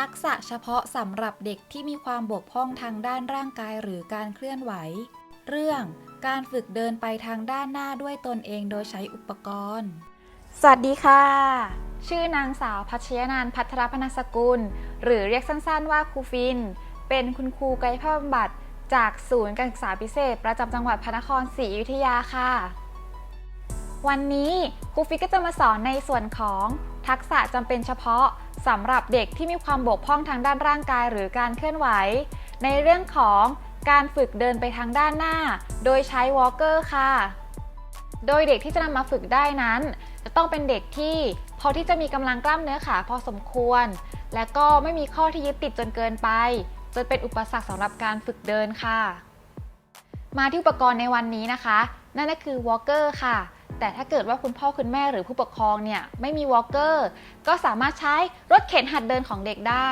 ทักษะเฉพาะสำหรับเด็กที่มีความบกพร่องทางด้านร่างกายหรือการเคลื่อนไหว เรื่องการฝึกเดินไปทางด้านหน้าด้วยตนเองโดยใช้อุปกรณ์ สวัสดีค่ะ ชื่อนางสาวพัชยนันพัทรพนสกุล หรือเรียกสั้นๆว่าครูฟิน เป็นคุณครูกายภาพบำบัดจากศูนย์การศึกษาพิเศษ ประจำจังหวัดพระนครศรีอยุธยาค่ะ วันนี้ครูฟิกก็จะมาสอนในส่วนของทักษะจำเป็นเฉพาะสำหรับเด็กที่มีความบกพร่องทางด้านร่างกายหรือการเคลื่อนไหว ในเรื่องของการฝึกเดินไปทางด้านหน้า โดยใช้วอล์กเกอร์ค่ะ โดยเด็กที่จะนำมาฝึกได้นั้น จะต้องเป็นเด็กที่พอที่จะมีกำลังกล้ามเนื้อขาพอสมควร และก็ไม่มีข้อที่ยึดติดจนเกินไป จนเป็นอุปสรรคสำหรับการฝึกเดินค่ะ มาที่อุปกรณ์ในวันนี้นะคะ นั่นก็คือวอล์กเกอร์ค่ะ แต่ถ้าเกิดว่าคุณพ่อคุณแม่หรือผู้ปกครองเนี่ยไม่มีวอลเกอร์ก็สามารถใช้รถเข็นหัดเดินของเด็กได้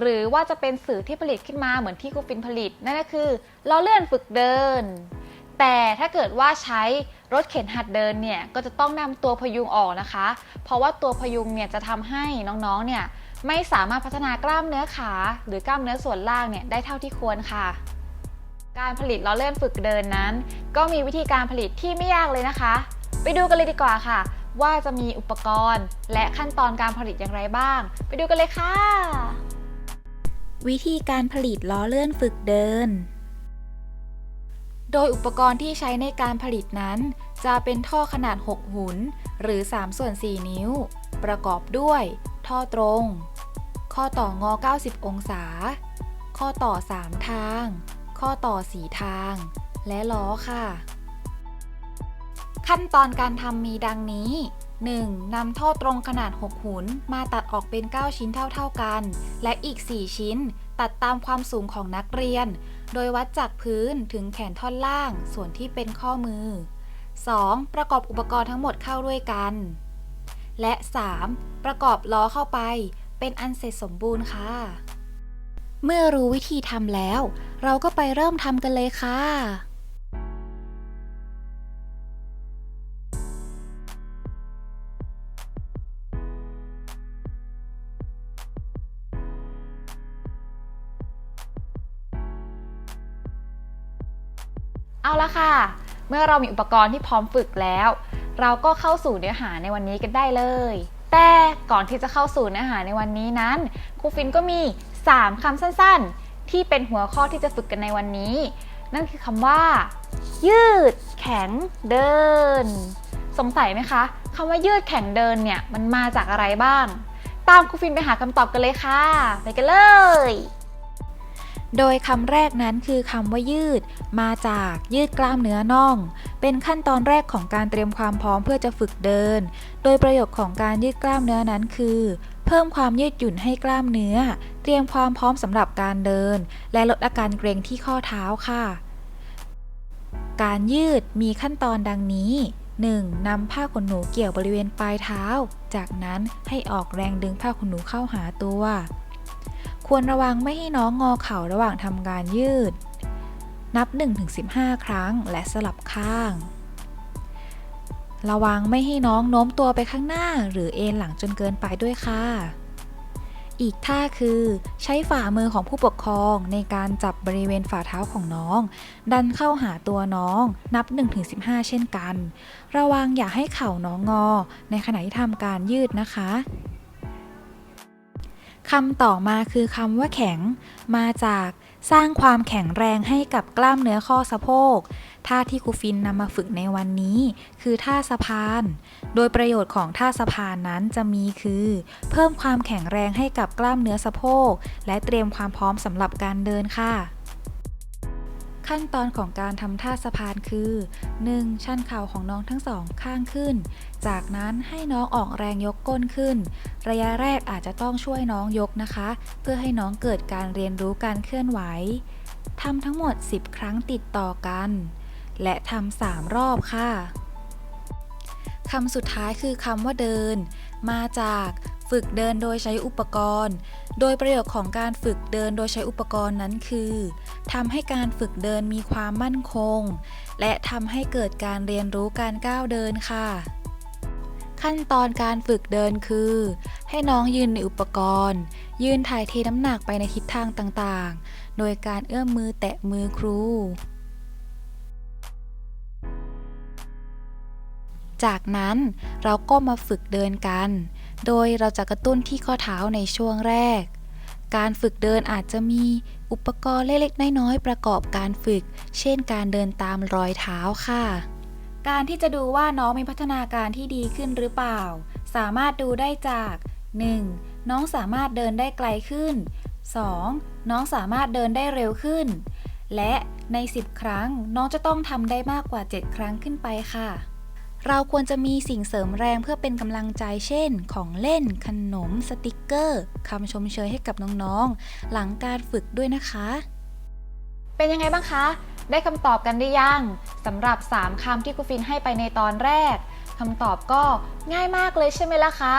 หรือว่าจะเป็นสื่อที่ผลิตขึ้นมาเหมือนที่ครูฟินผลิต นั่นก็คือล้อเลื่อนฝึกเดิน แต่ถ้าเกิดว่าใช้รถเข็นหัดเดินเนี่ยก็จะต้องนำตัวพยุงออกนะคะ เพราะว่าตัวพยุงเนี่ยจะทำให้น้องๆเนี่ยไม่สามารถพัฒนากล้ามเนื้อขา หรือกล้ามเนื้อส่วนล่างเนี่ยได้เท่าที่ควรค่ะ การผลิตล้อเลื่อนฝึกเดินนั้น ก็มีวิธีการผลิตที่ไม่ยากเลยนะคะ ไปดูกันเลยดีกว่าค่ะ ว่าจะมีอุปกรณ์ และขั้นตอนการผลิตอย่างไรบ้าง ไปดูกันเลยค่ะ วิธีการผลิตล้อเลื่อนฝึกเดิน โดยอุปกรณ์ที่ใช้ในการผลิตนั้น จะเป็นท่อขนาด 6 หุน หรือ 3 ส่วน 4 นิ้ว ประกอบด้วย ท่อตรง ข้อต่องอ 90 องศา ข้อต่อ 3 ทาง ข้อต่อ 4 ทาง และล้อค่ะ ขั้นตอนการทำมีดังนี้ 1. นำท่อตรงขนาด 6 หุน มาตัดออกเป็น 9 ชิ้นเท่าๆกัน และอีก 4 ชิ้น ตัดตามความสูงของนักเรียน โดยวัดจากพื้นถึงแขนท่อนล่าง ส่วนที่เป็นข้อมือ 2. ประกอบอุปกรณ์ทั้งหมดเข้าด้วยกัน และ 3. ประกอบล้อเข้าไป เป็นอันเสร็จสมบูรณ์ค่ะ เมื่อรู้วิธีทำแล้ว เราก็ไปเริ่มทำกันเลยค่ะ เอาละค่ะ เมื่อเรามีอุปกรณ์ที่พร้อมฝึกแล้ว เราก็เข้าสู่เนื้อหาในวันนี้กันได้เลย แต่ก่อนที่จะเข้าสู่เนื้อหาในวันนี้นั้นครูฟินก็มี 3คำสั้นๆ ที่เป็นหัวข้อที่จะฝึกกันในวันนี้ นั่นคือคำว่า ยืด แข็ง เดิน สงสัยไหมคะคำว่ายืดแข็งเดินเนี่ยมันมาจากอะไรบ้าง ตามครูฟินไปหาคำตอบกันเลยค่ะ ไปกันเลย โดยคำแรกนั้นคือคำว่ายืด มาจากยืดกล้ามเนื้อน่อง เป็นขั้นตอนแรกของการเตรียมความพร้อมเพื่อจะฝึกเดิน โดยประโยชน์ของการยืดกล้ามเนื้อนั้นคือ เพิ่มความยืดหยุ่นให้กล้ามเนื้อ เตรียมความพร้อมสำหรับการเดิน และลดอาการเกร็งที่ข้อเท้าค่ะ การยืดมีขั้นตอนดังนี้ 1. นำผ้าขนหนูเกี่ยวบริเวณปลายเท้า จากนั้นให้ออกแรงดึงผ้าขนหนูเข้าหาตัว ควรระวังไม่ให้น้องงอเข่าระหว่างทำการยืด นับ 1-15 ครั้งและสลับข้าง ระวังไม่ให้น้องโน้มตัวไปข้างหน้าหรือเอนหลังจนเกินไปด้วยค่ะ อีกท่าคือใช้ฝ่ามือของผู้ปกครองในการจับบริเวณฝ่าเท้าของน้อง ดันเข้าหาตัวน้องนับ 1-15 เช่นกัน ระวังอย่าให้เข่าน้องงอ ในขณะที่ทำการยืดนะคะ คำต่อมาคือคำว่าแข็ง มาจากสร้างความแข็งแรงให้กับกล้ามเนื้อข้อสะโพก ท่าที่ครูฟินนำมาฝึกในวันนี้ คือท่าสะพาน โดยประโยชน์ของท่าสะพานนั้นจะมีคือ เพิ่มความแข็งแรงให้กับกล้ามเนื้อสะโพก และเตรียมความพร้อมสำหรับการเดินค่ะ ขั้นตอนของการทำท่าสะพานคือ 1. ชันเข่าของน้องทั้งสองข้างขึ้น จากนั้นให้น้องออกแรงยกก้นขึ้น ระยะแรกอาจจะต้องช่วยน้องยกนะคะ เพื่อให้น้องเกิดการเรียนรู้การเคลื่อนไหวทำทั้งหมด 10 ครั้งติดต่อกัน และทำ3รอบค่ะคำสุดท้ายคือคำว่าเดิน มาจาก ฝึกเดินโดยใช้อุปกรณ์ โดยประโยชน์ของการฝึกเดินโดยใช้อุปกรณ์นั้นคือทำให้การฝึกเดินมีความมั่นคง และทำให้เกิดการเรียนรู้การก้าวเดินค่ะ ขั้นตอนการฝึกเดินคือ ให้น้องยืนในอุปกรณ์ ยืนถ่ายเทน้ำหนักไปในทิศทางต่างๆ โดยการเอื้อมมือแตะมือครูจากนั้นเราก็มาฝึกเดินกัน โดยเราจะกระตุ้นที่ข้อเท้าในช่วงแรก การฝึกเดินอาจจะมีอุปกรณ์เล็กๆ น้อยๆ ประกอบการฝึก เช่นการเดินตามรอยเท้าค่ะ การที่จะดูว่าน้องมีพัฒนาการที่ดีขึ้นหรือเปล่า สามารถดูได้จาก 1. น้องสามารถเดินได้ไกลขึ้น 2. น้องสามารถเดินได้เร็วขึ้น และใน 10 ครั้งน้องจะต้องทำได้มากกว่า 7 ครั้งขึ้นไปค่ะ เราควรจะมีสิ่งเสริมแรงเพื่อเป็นกำลังใจเช่น ของเล่น ขนม สติกเกอร์คำชมเชยให้กับน้องๆ หลังการฝึกด้วยนะคะ เป็นยังไงบ้างคะ ได้คำตอบกันหรือยังสำหรับ 3คำที่ครูฟินให้ไปในตอนแรกคำตอบก็ง่ายมากเลยใช่ไหมล่ะคะ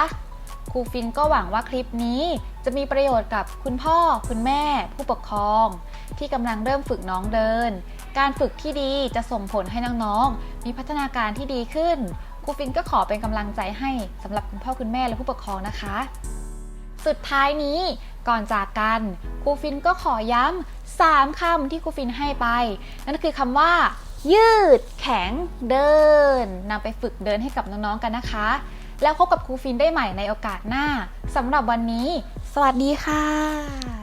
ครูฟินก็หวังว่าคลิปนี้จะมีประโยชน์กับคุณพ่อ คุณแม่ ผู้ปกครอง ที่กำลังเริ่มฝึกน้องเดิน การฝึกที่ดีจะส่งผลให้น้องๆ มีพัฒนาการที่ดีขึ้น ครูฟินก็ขอเป็นกำลังใจให้สำหรับคุณพ่อคุณแม่และผู้ปกครองนะคะ สุดท้ายนี้ก่อนจากกันครูฟินก็ขอย้ำสามคำที่ครูฟินให้ไป นั่นคือคำว่า ยืด แข็ง เดินนำไปฝึกเดินให้กับน้องๆกันนะคะ แล้วพบกับครูฟินได้ใหม่ในโอกาสหน้าสำหรับวันนี้ สวัสดีค่ะ